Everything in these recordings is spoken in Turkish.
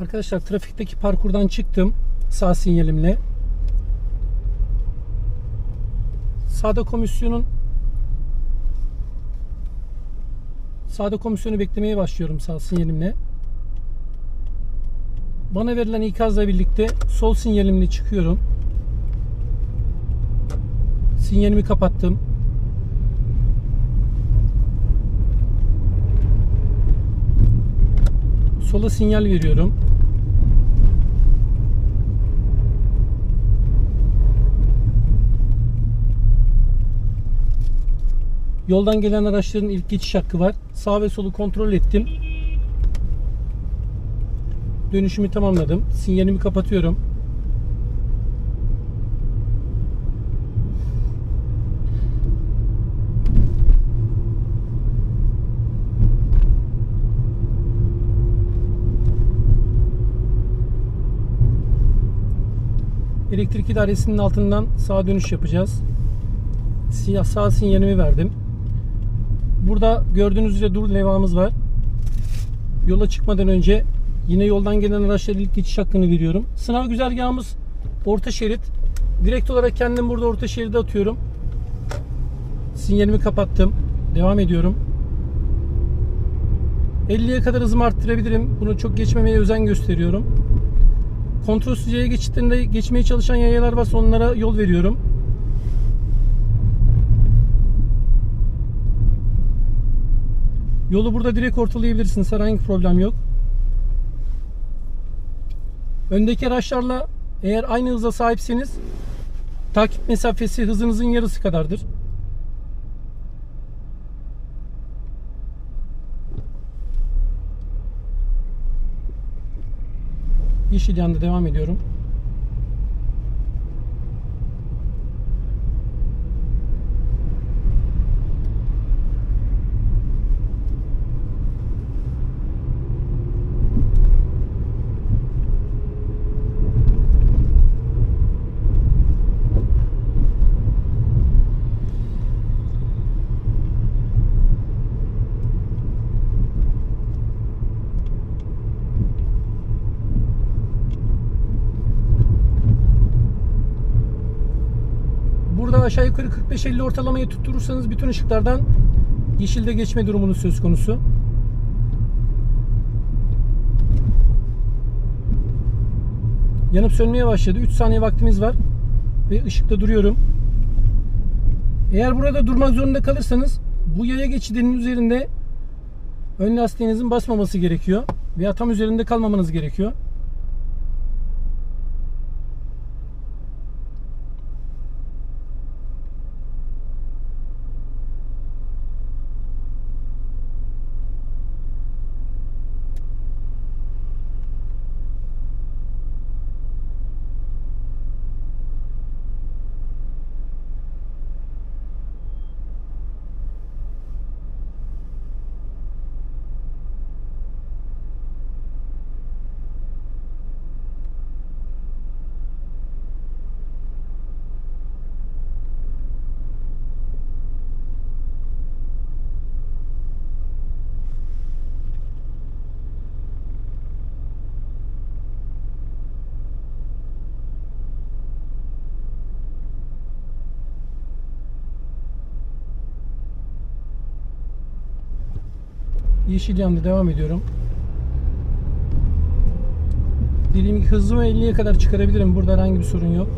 Arkadaşlar trafikteki parkurdan çıktım sağ sinyalimle. Sağda komisyonun sağda komisyonu beklemeye başlıyorum sağ sinyalimle. Bana verilen ikazla birlikte sol sinyalimle çıkıyorum. Sinyalimi kapattım. Sola sinyal veriyorum. Yoldan gelen araçların ilk geçiş hakkı var. Sağ ve solu kontrol ettim. Dönüşümü tamamladım. Sinyalimi kapatıyorum. Elektrik idaresinin altından sağa dönüş yapacağız. Sağ sinyalimi verdim. Burada gördüğünüz üzere dur levhamız var. Yola çıkmadan önce yine yoldan gelen araçlara ilk geçiş hakkını veriyorum. Sınav güzergahımız orta şerit. Direkt olarak kendim burada orta şeride atıyorum. Sinyalimi kapattım. Devam ediyorum. 50'ye kadar hızımı arttırabilirim. Bunu çok geçmemeye özen gösteriyorum. Kontrolsüz yaya geçitlerinde geçmeye çalışan yayalar varsa onlara yol veriyorum. Yolu burada direkt ortalayabilirsiniz. Herhangi problem yok. Öndeki araçlarla eğer aynı hıza sahipseniz takip mesafesi hızınızın yarısı kadardır. Yeşil yanda devam ediyorum. Burada aşağı yukarı 45-50 ortalamayı tutturursanız bütün ışıklardan yeşilde geçme durumunuz söz konusu. Yanıp sönmeye başladı. 3 saniye vaktimiz var. Ve ışıkta duruyorum. Eğer burada durmak zorunda kalırsanız bu yaya geçidinin üzerinde ön lastiğinizin basmaması gerekiyor. Veya tam üzerinde kalmamanız gerekiyor. Yeşil yandı devam ediyorum. Dediğim gibi hızımı 50'ye kadar çıkarabilirim. Burada herhangi bir sorun yok.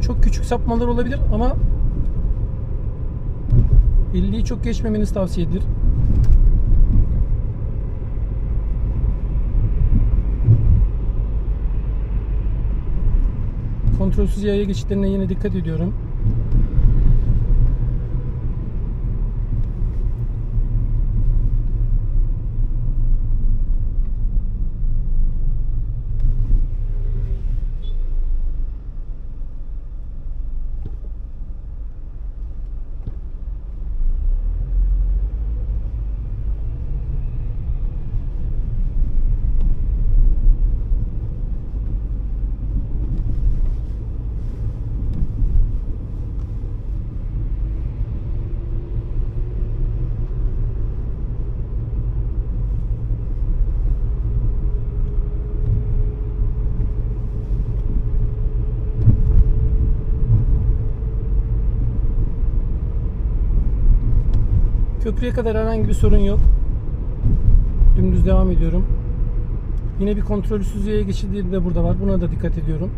Çok küçük sapmalar olabilir ama 50'yi çok geçmemeniz tavsiye edilir. Kontrolsüz yaya geçitlerine yine dikkat ediyorum. Köprüye kadar herhangi bir sorun yok. Dümdüz devam ediyorum. Yine bir kontrolsüz yaya geçidi de burada var. Buna da dikkat ediyorum.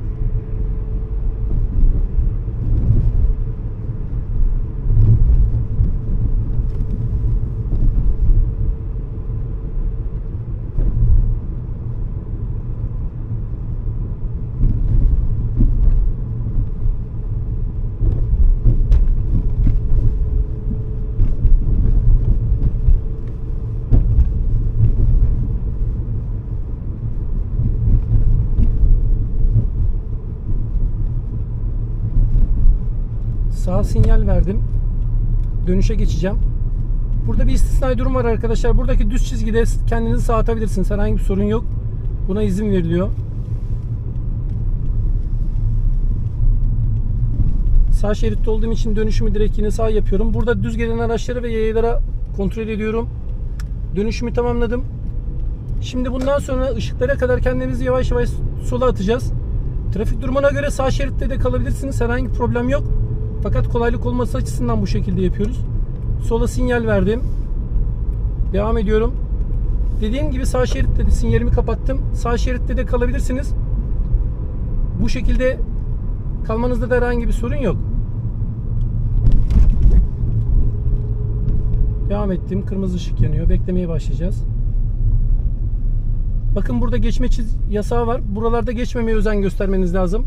Sağ sinyal verdim. Dönüşe geçeceğim. Burada bir istisnai durum var arkadaşlar. Buradaki düz çizgide kendinizi sağ atabilirsiniz. Herhangi bir sorun yok. Buna izin veriliyor. Sağ şeritte olduğum için dönüşümü direkt yine sağ yapıyorum. Burada düz gelen araçları ve yayalara kontrol ediyorum. Dönüşümü tamamladım. Şimdi bundan sonra ışıklara kadar kendimizi yavaş yavaş sola atacağız. Trafik durumuna göre sağ şeritte de kalabilirsiniz. Herhangi bir problem yok. Fakat kolaylık olması açısından bu şekilde yapıyoruz. Sola sinyal verdim. Devam ediyorum. Dediğim gibi sağ şeritte de sinyalimi kapattım. Sağ şeritte de kalabilirsiniz. Bu şekilde kalmanızda da herhangi bir sorun yok. Devam ettim. Kırmızı ışık yanıyor. Beklemeye başlayacağız. Bakın burada geçme yasağı var. Buralarda geçmemeye özen göstermeniz lazım.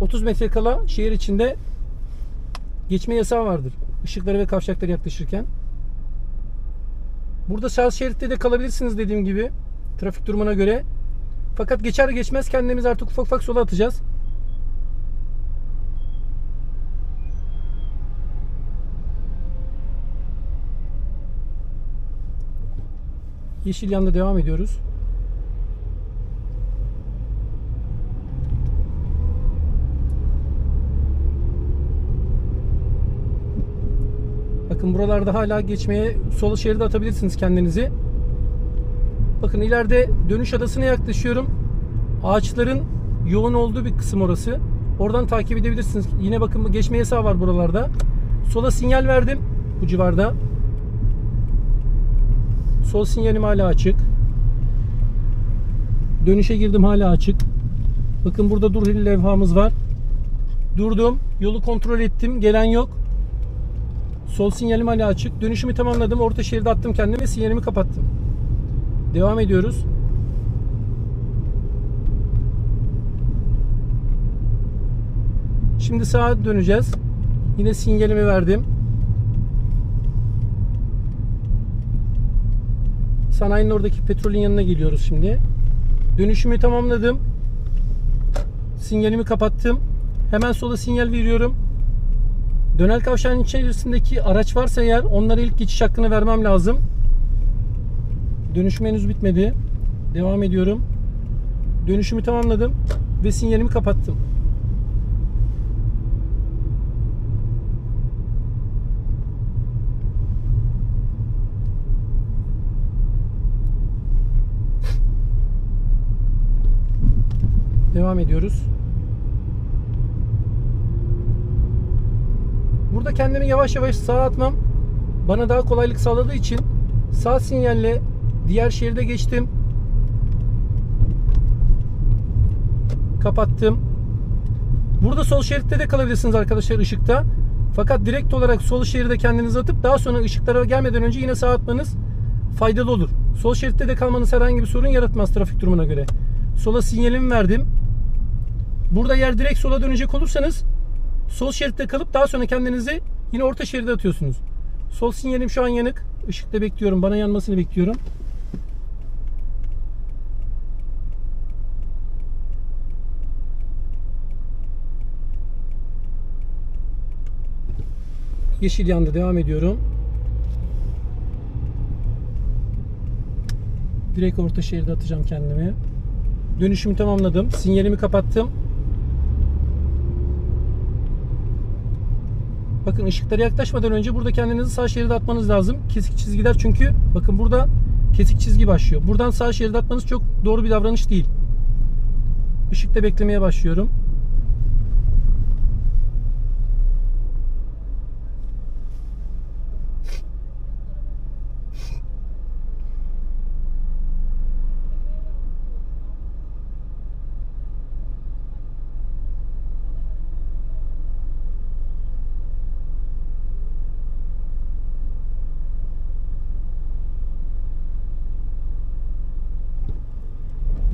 30 metre kala şehir içinde geçme yasağı vardır. Işıkları ve kavşakları yaklaşırken. Burada sağ şeritte de kalabilirsiniz dediğim gibi. Trafik durumuna göre. Fakat geçer geçmez kendimiz artık ufak ufak sola atacağız. Yeşil yanda devam ediyoruz. Bakın buralarda hala geçmeye sol şeride atabilirsiniz kendinizi. Bakın ileride dönüş adasına yaklaşıyorum. Ağaçların yoğun olduğu bir kısım orası. Oradan takip edebilirsiniz. Yine bakın geçme yasağı var buralarda. Sola sinyal verdim bu civarda. Sol sinyalim hala açık. Dönüşe girdim hala açık. Bakın burada dur levhamız var. Durdum. Yolu kontrol ettim. Gelen yok. Sol sinyalim hala açık. Dönüşümü tamamladım. Orta şeride attım kendimi sinyalimi kapattım. Devam ediyoruz. Şimdi sağa döneceğiz. Yine sinyalimi verdim. Sanayinin oradaki petrolün yanına geliyoruz şimdi. Dönüşümü tamamladım. Sinyalimi kapattım. Hemen sola sinyal veriyorum. Dönel kavşağın içerisindeki araç varsa eğer onlara ilk geçiş hakkını vermem lazım. Dönüşüm henüz bitmedi. Devam ediyorum. Dönüşümü tamamladım ve sinyalimi kapattım. Devam ediyoruz. Burada kendimi yavaş yavaş sağa atmam bana daha kolaylık sağladığı için sağ sinyalle diğer şeride geçtim. Kapattım. Burada sol şeritte de kalabilirsiniz arkadaşlar ışıkta. Fakat direkt olarak sol şeride kendinizi atıp daha sonra ışıklara gelmeden önce yine sağa atmanız faydalı olur. Sol şeritte de kalmanız herhangi bir sorun yaratmaz trafik durumuna göre. Sola sinyalimi verdim. Burada yer direkt sola dönecek olursanız sol şeritte kalıp daha sonra kendinizi yine orta şeride atıyorsunuz. Sol sinyalim şu an yanık. Işıkta bekliyorum. Bana yanmasını bekliyorum. Yeşil yandı. Devam ediyorum. Direkt orta şeride atacağım kendimi. Dönüşümü tamamladım. Sinyalimi kapattım. Bakın ışıklara yaklaşmadan önce burada kendinizi sağ şeride atmanız lazım. Kesik çizgiler çünkü bakın burada kesik çizgi başlıyor. Buradan sağ şeride atmanız çok doğru bir davranış değil. Işıkta beklemeye başlıyorum.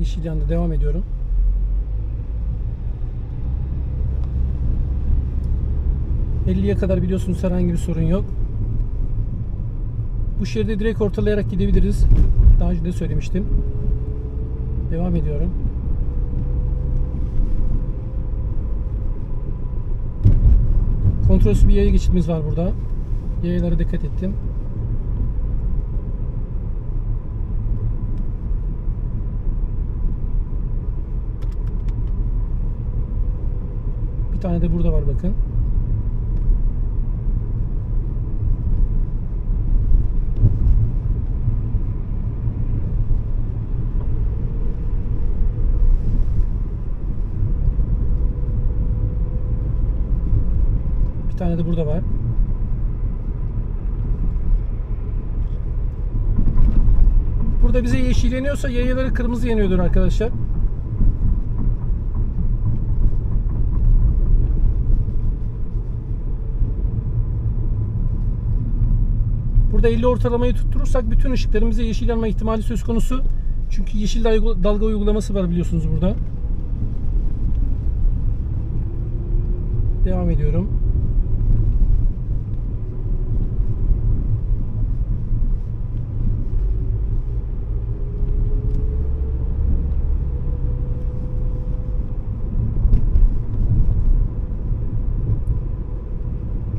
Yeşil. Devam ediyorum. ...50'ye kadar biliyorsunuz herhangi bir sorun yok. Bu şeridi direkt ortalayarak gidebiliriz. Daha önce de söylemiştim. Devam ediyorum. Kontrolsüz bir yaya geçitimiz var burada. Yayalara dikkat ettim. De burada var bakın. Bir tane de burada var. Burada bize yeşil yanıyorsa yayaları kırmızı yanıyordur arkadaşlar. Burada 50 ortalamayı tutturursak bütün ışıklarımıza yeşil yanma ihtimali söz konusu. Çünkü yeşil dalga, uygulaması var biliyorsunuz burada. Devam ediyorum.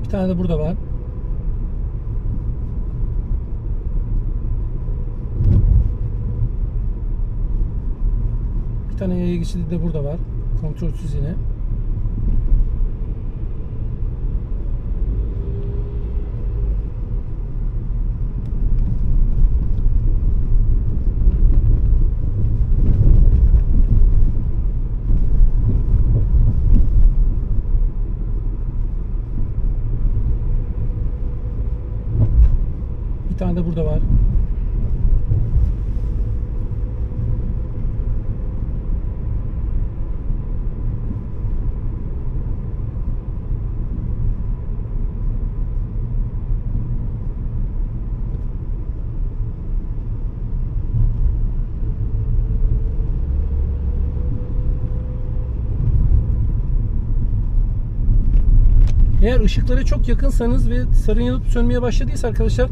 Bir tane de burada var. Bir tane yaya geçidi de burada var. Kontrolsüz yine. Bir tane de burada var. Eğer ışıklara çok yakınsanız ve sarı yanıp sönmeye başladıysa arkadaşlar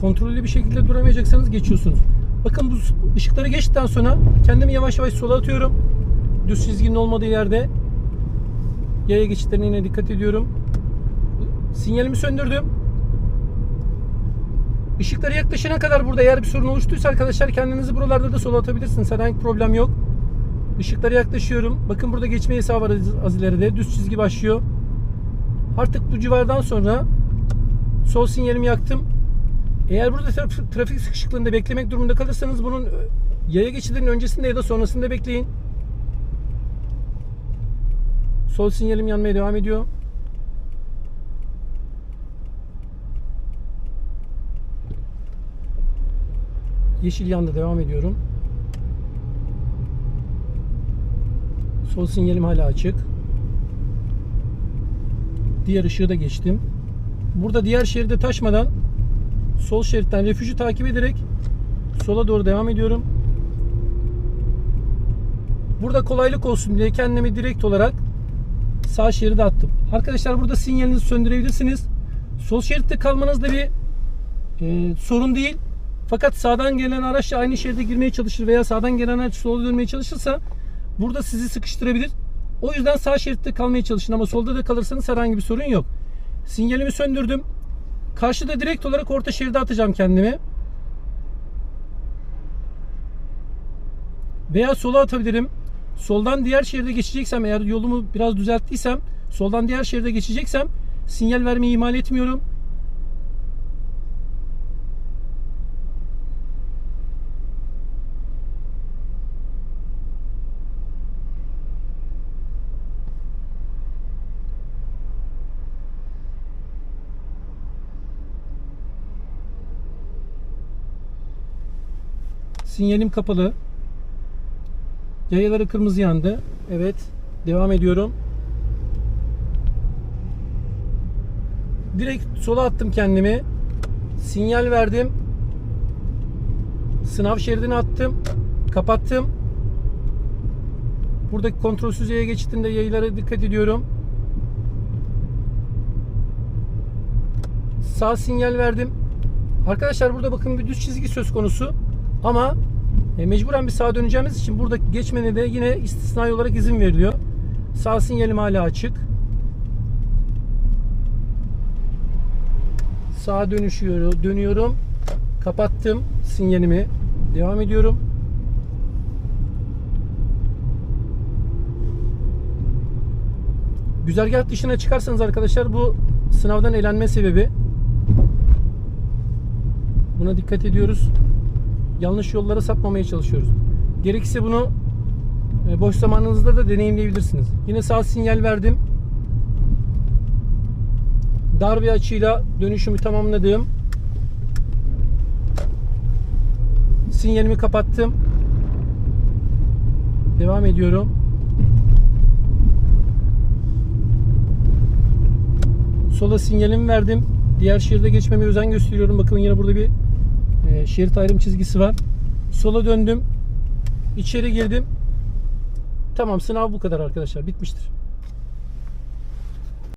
kontrollü bir şekilde duramayacaksanız geçiyorsunuz. Bakın bu ışıkları geçtikten sonra kendimi yavaş yavaş sola atıyorum. Düz çizginin olmadığı yerde yaya geçitlerine yine dikkat ediyorum. Sinyalimi söndürdüm. Işıklara yaklaşana kadar burada eğer bir sorun oluştuysa arkadaşlar kendinizi buralarda da sola atabilirsiniz. Herhangi problem yok. Işıklara yaklaşıyorum. Bakın burada geçme yasağı var az ileride. Düz çizgi başlıyor. Artık bu civardan sonra sol sinyalimi yaktım. Eğer burada traf- trafik sıkışıklığında beklemek durumunda kalırsanız bunun yaya geçidinin öncesinde ya da sonrasında bekleyin. Sol sinyalim yanmaya devam ediyor. Yeşil yandı devam ediyorum. Sol sinyalim hala açık. Diğer ışığı da geçtim. Burada diğer şeride taşmadan sol şeritten refüjü takip ederek sola doğru devam ediyorum. Burada kolaylık olsun diye kendimi direkt olarak sağ şeride attım. Arkadaşlar burada sinyalinizi söndürebilirsiniz. Sol şeritte kalmanız da bir e, sorun değil. Fakat sağdan gelen araç aynı şeride girmeye çalışır veya sağdan gelen araç sola dönmeye çalışırsa burada sizi sıkıştırabilir. O yüzden sağ şeritte kalmaya çalışın ama solda da kalırsanız herhangi bir sorun yok. Sinyalimi söndürdüm. Karşıda direkt olarak orta şeride atacağım kendimi. Veya sola atabilirim. Soldan diğer şeride geçeceksem eğer yolumu biraz düzelttiysem soldan diğer şeride geçeceksem sinyal vermeyi ihmal etmiyorum. Sinyalim kapalı. Yayaları kırmızı yandı. Evet. Devam ediyorum. Direkt sola attım kendimi. Sinyal verdim. Sınav şeridini attım. Kapattım. Buradaki kontrolsüz yaya geçitinde yaylara dikkat ediyorum. Sağ sinyal verdim. Arkadaşlar burada bakın bir düz çizgi söz konusu. Ama e, mecburen bir sağa döneceğimiz için burada geçmene de yine istisnai olarak izin veriliyor. Sağ sinyalim hala açık. Sağa dönüşüyorum, dönüyorum. Kapattım sinyalimi. Devam ediyorum. Güzergah dışına çıkarsanız arkadaşlar bu sınavdan elenme sebebi. Buna dikkat ediyoruz. Yanlış yollara sapmamaya çalışıyoruz. Gerekirse bunu e, boş zamanınızda da deneyimleyebilirsiniz. Yine sağ sinyal verdim. Dar bir açıyla dönüşümü tamamladım. Sinyalimi kapattım. Devam ediyorum. Sola sinyalimi verdim. Diğer şeride geçmeme özen gösteriyorum. Bakın yine burada bir e, şerit ayrım çizgisi var. Sola döndüm. İçeri girdim. Tamam sınav bu kadar arkadaşlar. Bitmiştir.